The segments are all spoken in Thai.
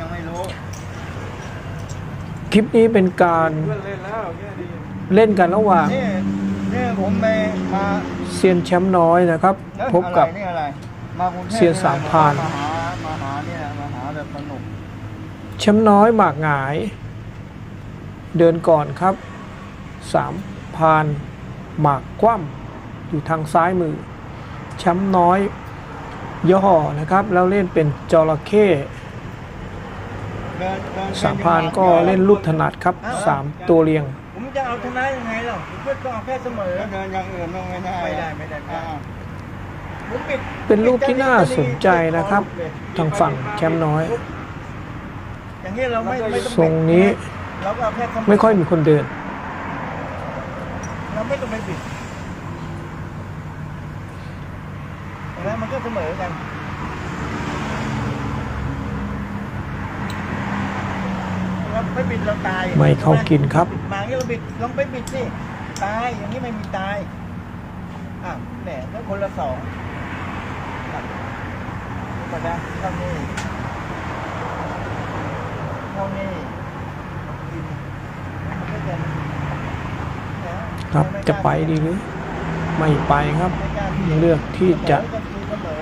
ยังไม่รู้คลิปนี้เป็นการเพื่อนเล่นแล้วแค่ดีเล่นกันระหว่างนี่นี่ผมไปมาเซียนแชมป์น้อยนะครับ เอ้ยพบกับ อะไรนี่อะไรมากรุงเทพเซียนสามพรานมาหามาหาเนี่ยมาหาแบบสนุกแชมป์น้อยหมากหงาย เดินก่อนครับสามพานหมากคว่ำอยู่ทางซ้ายมือแชมป์น้อยย่อนะครับ แล้วเล่นเป็นจระเข้เดินเดิน สามพานก็เล่นลูกถนัดครับสามตัวเรียง ผมจะเอาชนะยังไงหรอผมก็ต้องเอาแค่เสมอแล้วเดินอย่างอื่นต้องไม่ได้ไม่ได้ไม่ได้ไม่ได้อ่าผมปิดเป็นลูกที่น่าสนใจนะครับ ทางฝั่งแชมป์น้อยอย่างนี้เราไม่ไม่ต้องทรงนี้เราก็เอาแค่เสมอไม่ค่อยมีคนเดินเราไม่ต้องไปปิดเห็นไหมมันก็เสมอกันเรา ไม่ปิดเราตายไม่เข้ากินครับมาอย่างนี้เราบิดลองไปบิดสิตายอย่างนี้ไม่มีตายอ้าวแหมแล้วคนละสองอะมาได้เท่านี้เท่านี้กินมันก็จะนะครับจะไปดีหรือ ไม่ไปครับไม่กล้าเลือกที่จะเสมอก็คือเสมอ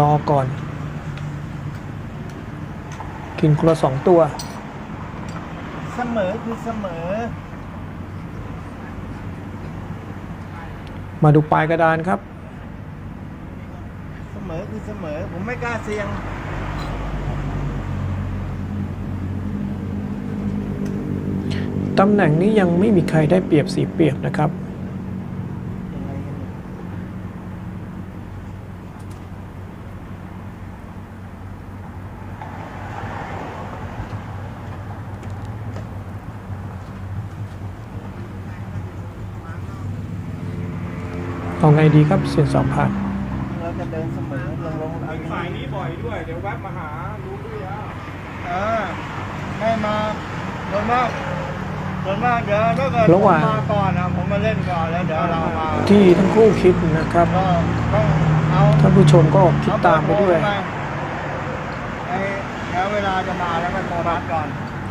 รอก่อน กินคนละสองตัว เสมอคือเสมอ มาดูปลายกระดานครับ เสมอคือเสมอ ผมไม่กล้าเสี่ยง ตำแหน่งนี้ยังไม่มีใครได้เปรียบสีเปรียบนะครับ ยังไงกันเนี่ย เอาไงดีครับเสียนสองพันเราจะเดินเสมอลงลงเอาอย่างสายนี้นี้บ่อยด้วย เดี๋ยวแวะมาหารู้ด้วยอะอ่าไม่มาส่วนมากส่วนมากเดี๋ยวถ้าเกิดผมมาก่อนนะผมมาเล่นก่อนแล้วเดี๋ยวเรามาที่ทั้งคู่คิดนะครับก็ต้องเอาท่านผู้ชมก็คิดตามไปด้วยไอ้แล้วเวลาจะมาแล้วก็โทรนัดก่อน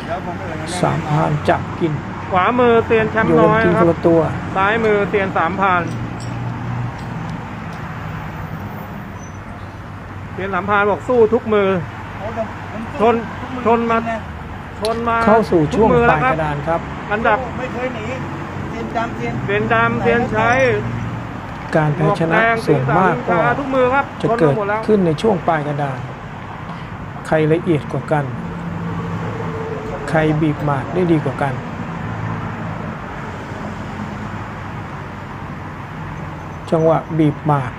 แล้วผมอื่นนสามพานจับกิน ขวามือเตียนแชมป์น้อยครับตัวซ้ายมือเตียนสามพัน เตียนสามพันบอกสู้ทุกมือโอ้แต่ผมชนชนมานะชนมาเข้าสู่ช่วงทุกมือปแล้ลาวยครักระดานครับ อันดับไม่เคยหนีเซียนดำเซียนเตียนดำเตียนใช้การหมแพ้วกชแดนะงส่วนมากก็สีสันทุกมือครับจะชนเกิมาดหมดแล้ว ขึ้นในช่วงปลายกระดาน ใครละเอียดกว่ากัน ใครบีบหมากได้ดีกว่ากัน จังหวะบีบหมาก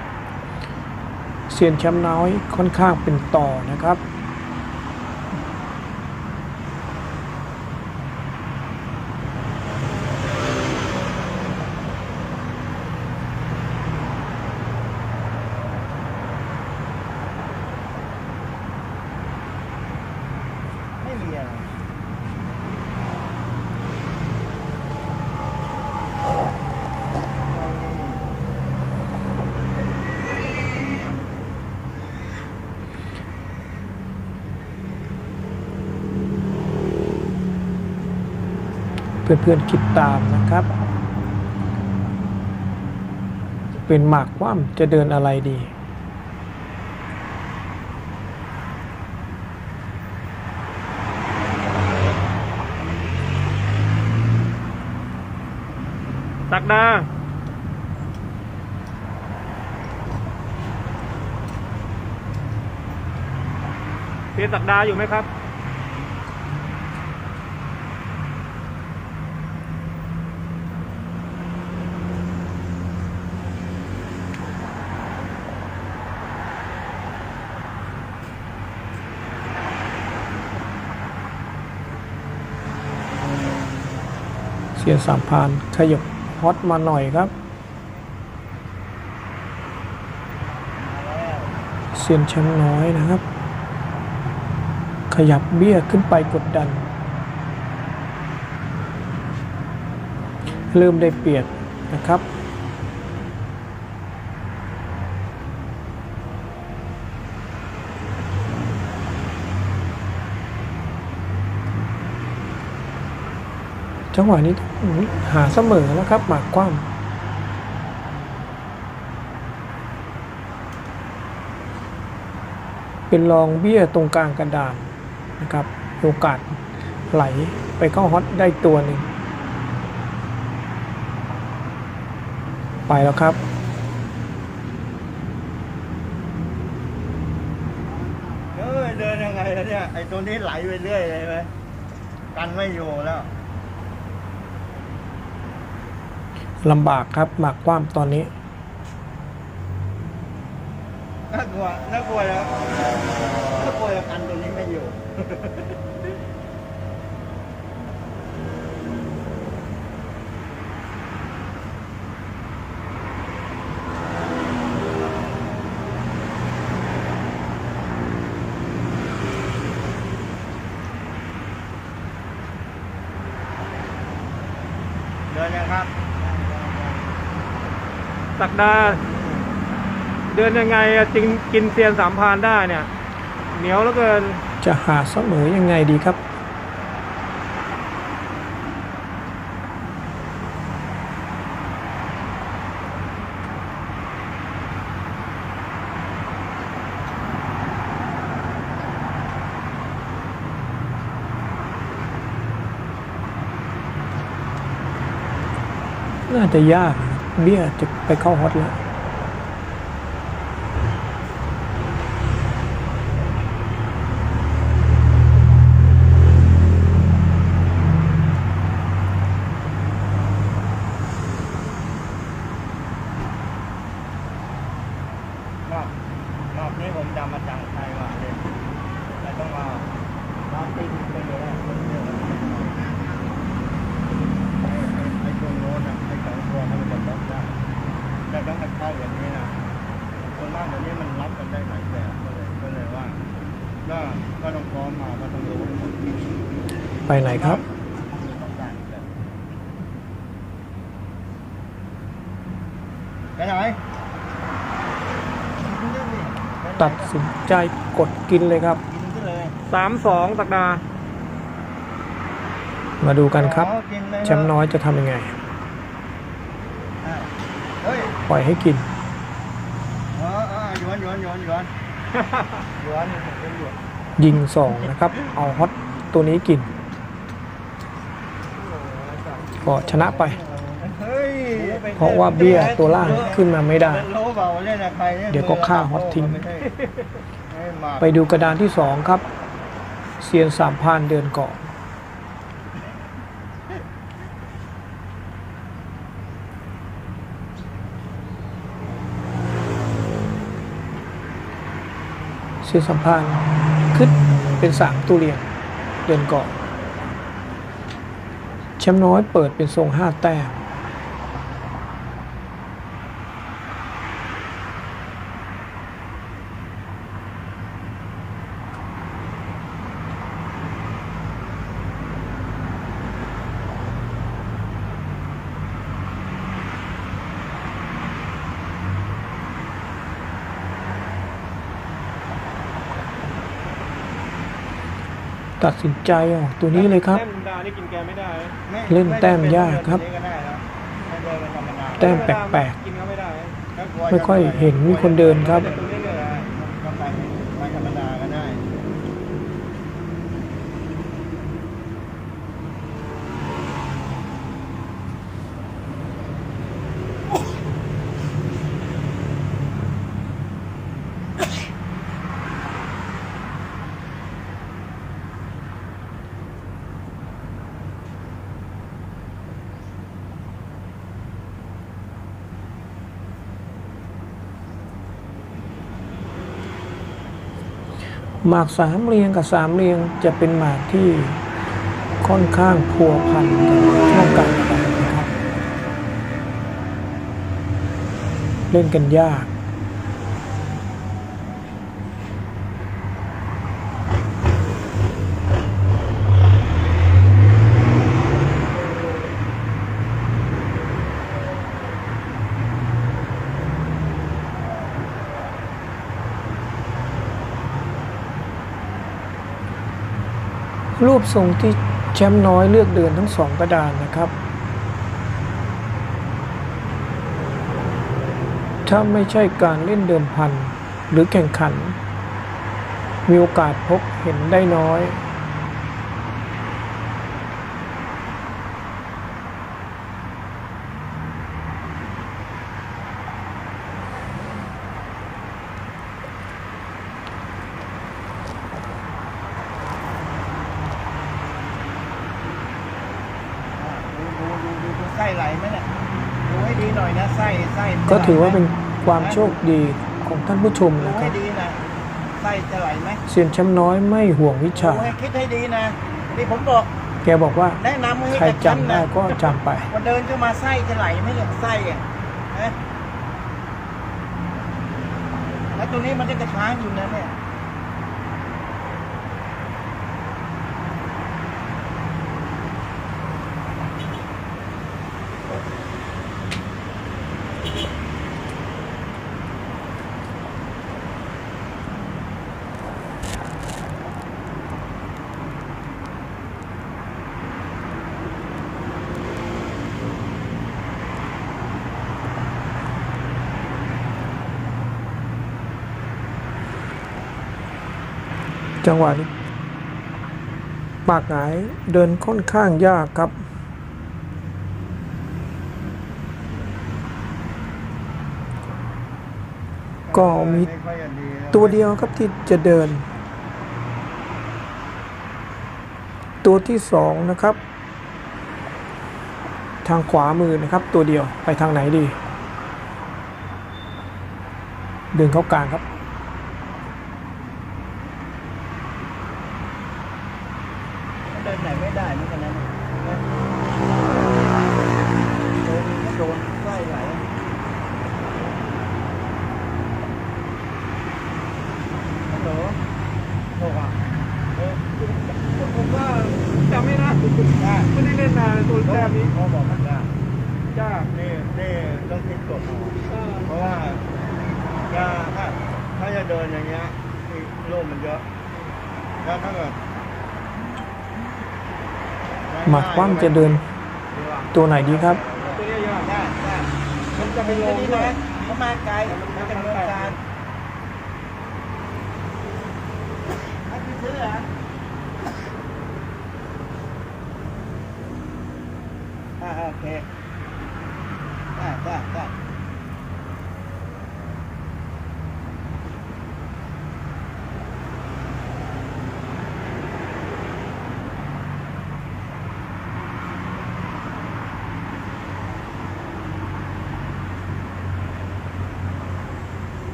เซียนแชมป์น้อยค่อนข้างเป็นต่อนะครับ เพื่อนๆคิดตามนะครับ เป็นหมากว่ำจะเดินอะไรดีตักดาเตียนตักดาอยู่ไหมครับ เสียสามพาน ขยับฮอตมาหน่อยครับเซียนแชมป์น้อยนะครับ ขยับเบี้ยขึ้นไปกดดัน เริ่มได้เปรียบนะครับ จังหวะนี้หาเสมอแล้วครับ หมากคว่ำเป็นรองเบี้ยตรงกลางกระดานนะครับโอกาสไหลไปเข้าฮอตได้ตัวหนึ่ง ไปแล้วครับเอ้ยเดินยังไงละเนี่ย ไอ้ตัวนี้ไหลไปเรื่อยเลยไหมกันไม่อยู่แล้ว ลำบากครับหมากคว่ำตอนนี้ น่ากลัว น่ากลัวแล้วน่ากลัวแล้วกันตัวนี้ไม่อยู่ เดินยังครับ สักดา เดินยังไงจริงกินเซียนสามพานได้เนี่ย เหนียวแล้วเกิน จะหาเสมอยังไงดีครับ น่าจะยาก เบี้ยจะไปเข้าฮอตแล้วรอบรอบนี้ผมจำมาจังไทยว่าเลยแต่ต้องมารอบตีนเป็นเลยคนเดียวไอ้ไอ้ไอ้ตัวโน้นอะไอ้สอง ตัวมันจะล็อกได้แต่ต้องมันเข้าอย่างนี้นะคนมากแบบนี้มันรับกันได้หลายแบบก็เลยก็เลยว่าก็ก็ต้องพร้อมมาก็ต้องรู้ไปไหนครับต้องการแบบไปไหนตัดสินใจกดกินเลยครับกินขึ้นเลยสามสองสักดา มาดูกันครับอ๋อกินเลยแชมป์น้อยจะทำยังไงอะเฮ้ย ปล่อยให้กินเออเออหยวนหยวนหยวนหยวนหยวนเป็นหยวนยิงสองนะครับ เอาฮอตตัวนี้กิน ก็ชนะไป เฮ้ยเพราะว่าเบี้ยตัวล่างขึ้นมาไม่ได้ โลเบาเล่นอะใครนี่เดี๋ยวก็ฆ่าฮอตทิ้งไม่ใช่ไม่มาไปดูกระดานที่สองครับเซียนสามพานเดินก่อน เซียนสามพานขึ้นเป็นสามตู้เรียงเดินก่อนแชมป์น้อยเปิดเป็นทรงห้าแต้ม ตัดสินใจออกตัวนี้เลยครับ แต้มดานี่กินแกไม่ได้นะไม่เล่นแต้มยากครับ ไม่ได้แล้วไม่เดินเป็นธรรมดาแต้มแปลกกินเขาไม่ได้นะ ๆ ไม่ค่อยเห็นมีคนเดินครับ แต่ตัวนี้เลยอะ ก็ไปไปธรรมดาก็ได้ หมากสามเรียงกับสามเรียงจะเป็นหมากที่ค่อนข้างพัวพันกับช่องการระบายนะครับ เล่นกันยาก รูปทรงที่แชมป์น้อยเลือกเดินทั้งสองกระดานนะครับ ถ้าไม่ใช่การเล่นเดิมพันหรือแข่งขัน มีโอกาสพบเห็นได้น้อย อ่าดูดูดูดูดู ไส้ไหลไหมเนี่ยดูให้ดีหน่อยนะไส้ไส้จะก็ไหลไหมถือว่าเป็นความโชคดีของท่านผู้ชมดูนะคให้รับดีนะไส้จะไหลไหมเซียนแชมป์น้อยไม่ห่วงวิชา ดูให้คิดให้ดีนะนี่ผมบอกแกบอกว่าแนะนำให้ใครกับจำนได้นะก็จำไป พอเดินเข้ามาไส้จะไหลไหมเนี่ยไส้อะนะแล้วตัวนี้มันก็จะค้างอยู่นะเนี่ย จังหวะนี้ปากหงายเดินค่อนข้างยากครับ ก็มีตัวเดียวครับที่จะเดิน ตัวที่สองนะครับ ทางขวามือนะครับ ตัวเดียวไปทางไหนดี เดินเข้ากลางครับ เดินไหนไม่ได้เหมือนกันนะเนี่ยโดนก็โดนไส้ไหลฮัลโหล โชคอะ เออ ผมว่าจำไม่ได้ ได้ ไม่ได้เล่นนานตัวแต้มนี้ เขาบอกมันได้ ยาก นี่นี่ต้องคิดกฎเอา เออ เพราะว่าถ้าถ้าถ้าจะเดินอย่างเงี้ยนี่โลกมันเยอะแล้วถ้าเกิด หมักคว่ำจะเดิน ตัวไหนดีครับตัวนี้ยากได้ได้มันจะไปลแค่งนี้ด้วยนะเขามาไกลมาจากเมืองการให้พี่ซื้อเหรออ่าโอเคได้ได้ได้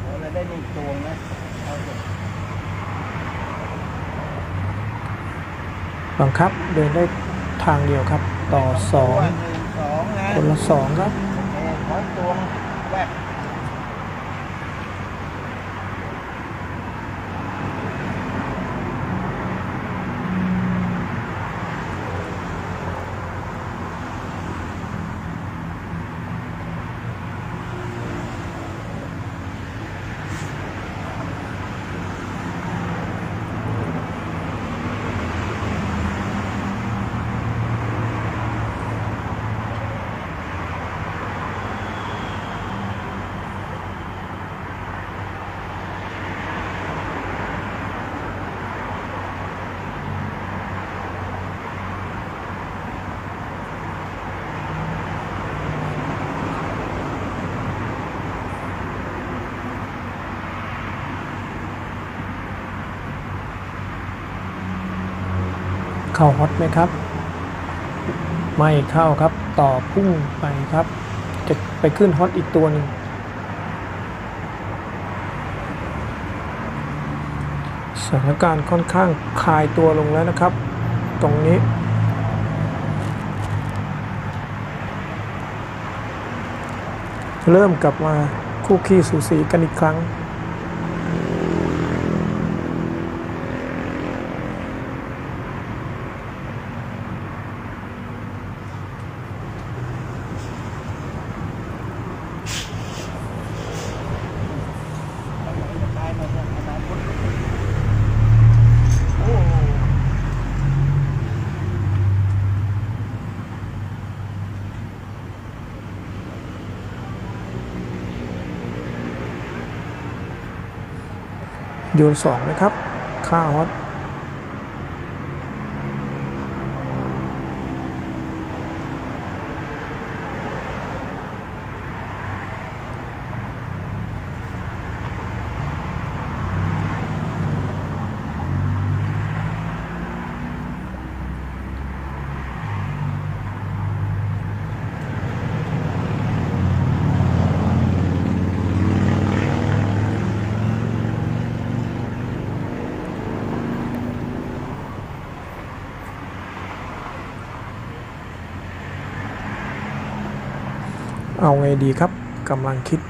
โอ้เรา ได้หนึ่งตัวนะเอาเถอะบังคับเดินได้ทางเดียวครับ ต่อสองตัวหนึ่งสองนะคนละสองครับ เข้าฮอตไหมครับ ไม่เข้าครับ ต่อพุ่งไปครับ จะไปขึ้นฮอตอีกตัวหนึ่งสถานการณ์ค่อนข้างคลายตัวลงแล้วนะครับ ตรงนี้ เริ่มกลับมาคู่ขี้สูสีกันอีกครั้ง ยนสองนะครับ ค่าฮอต เอาไงดีครับกำลังคิด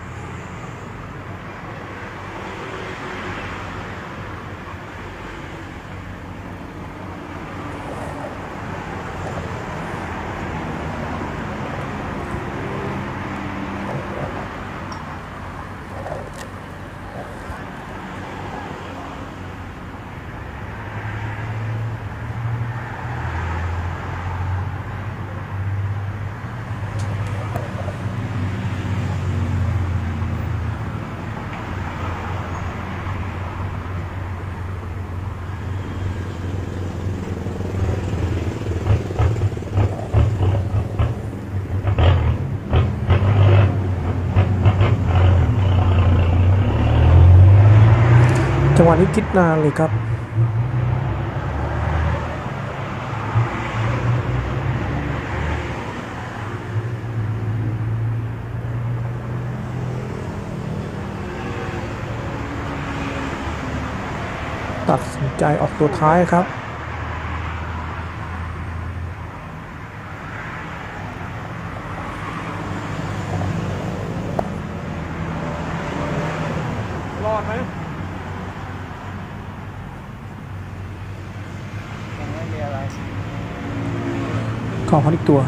จังหวะนี้คิดนานเลยครับตัดสินใจออกตัวท้ายครับ รอดไหม ยังไม่มีอะไร ขอพักอีกตัว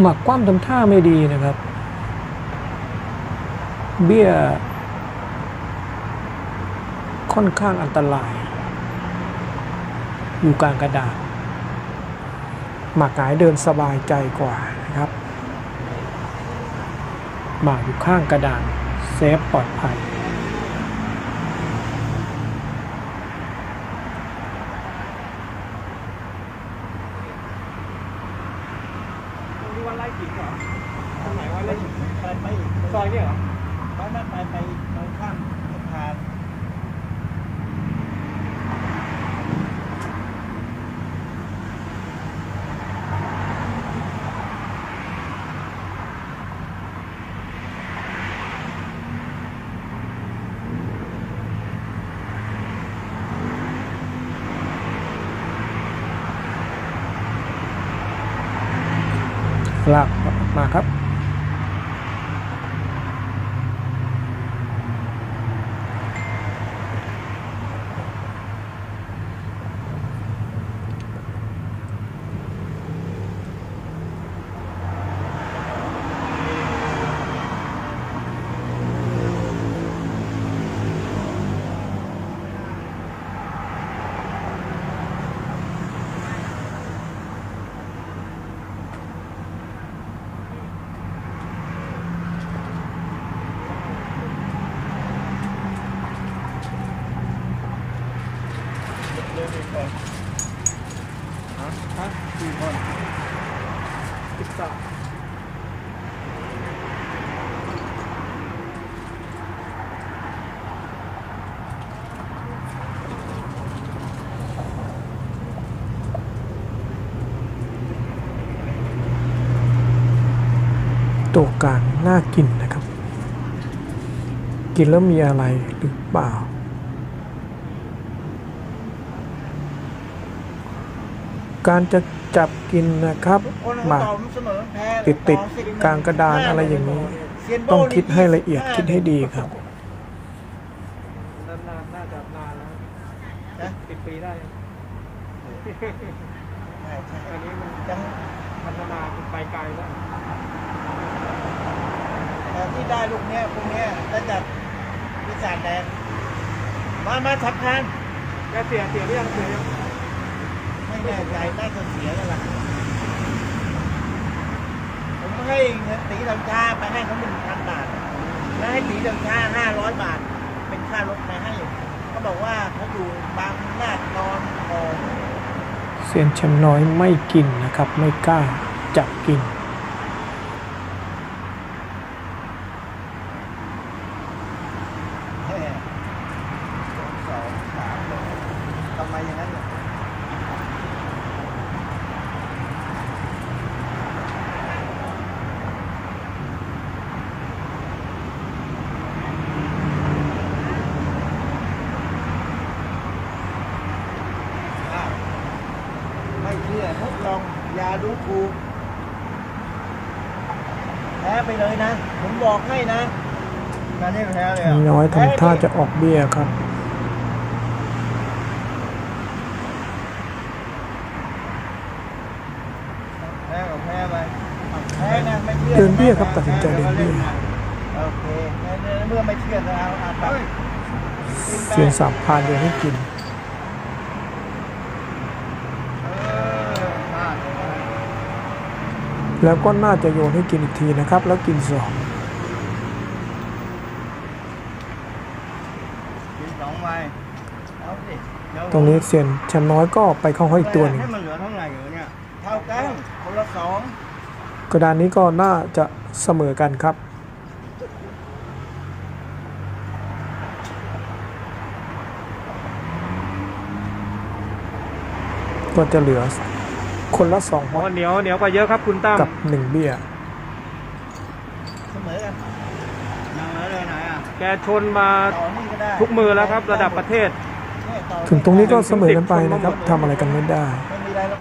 หมักคว่ำทำท่าไม่ดีนะครับ เบี้ย ค่อนข้างอันตราย อยู่กลางกระดาษหมากหายเดินสบายใจกว่า หมากอยู่ข้างกระดานเซฟปลอดภัยตรงนี้วันไล่ขิงเหรอตรงไหนวันไล่ขิงไปไปอีกซอยเนี่ยเหรอไปไม่ไปไปตรงข้ามสะพาน ลากออกมาครับ เดินไปก่อน ฮะฮะ สี่คน สิบสาม ตัวกลางน่ากินนะครับ กินแล้วมีอะไรหรือเปล่า การจะจับกินนะครับหมากติดติดกลางกระดานอะไรอย่างนี้ ต้องคิดให้ละเอียดคิดให้ดีครับนานๆน่าจะนานแล้วสิบปีได้ยังใช่ใช่อันนี้มันพัฒนาไปไกลแล้ว ได้ลูกเนี้ยพวกเนี้ยได้จากวิสานแดงมามาทับทานแกเสียเสียหรือยังเสียยังไม่แน่ใจได้ก็เสียแล้วล่ะผมให้เงินตีลังกาไปให้เขาหนึ่งพันบาท แล้วให้ตีลังกาห้าร้อยบาท เป็นค่ารถมาให้เขาบอกว่าเขาอยู่บางนาดนอนทองเซียนแชมป์น้อยไม่กินนะครับ ไม่กล้าจับกิน แค่สองสองสามเลยทำไมอย่างนั้นเนี่ยอ้าวไม่เชื่อทดลองยาดูถูกแพ้ไป เลยนะ ผมบอกให้นะนั่นนี่แพ้เลยมีอะน้อยทำท่าจะออกเบี้ยครับแพ้กับแพ้ไปแพ้นะไม่เชื่อเดินเบี้ยครับตัดสินใจเดินเบี้ยโอเคงั้นเมื่อไม่เชื่อก็เอาเอาไปเฮ้ยเซียนสามพานโยนให้กิน เออพลาดเลย แล้วก็น่าจะโยนให้กินอีกทีนะครับ แล้วกินสองกินสองใบเอาสิเดี๋ยวตรงนี้เซียนแชมป์น้อยก็ไปเข้าห้อยตัวหนึ่งให้มันเหลือเท่าไหร่อยู่เนี่ยเท่ากันคนละสองกระดานนี้ก็น่าจะเสมอกันครับก็จะเหลือ คนละสองอ๋อเหนียวเหนียวกว่าเยอะครับคุณตั้มกับหนึ่งเบี้ย เสมอกันยังเหลือเลยไหนอะแกชนมาต่อนี่ก็ได้ทุกมือแล้วครับ ระดับประเทศ เนี่ยต่อถึงตรงนี้ก็เสมอกันไปนะครับทำอะไรกันไม่ได้เป็น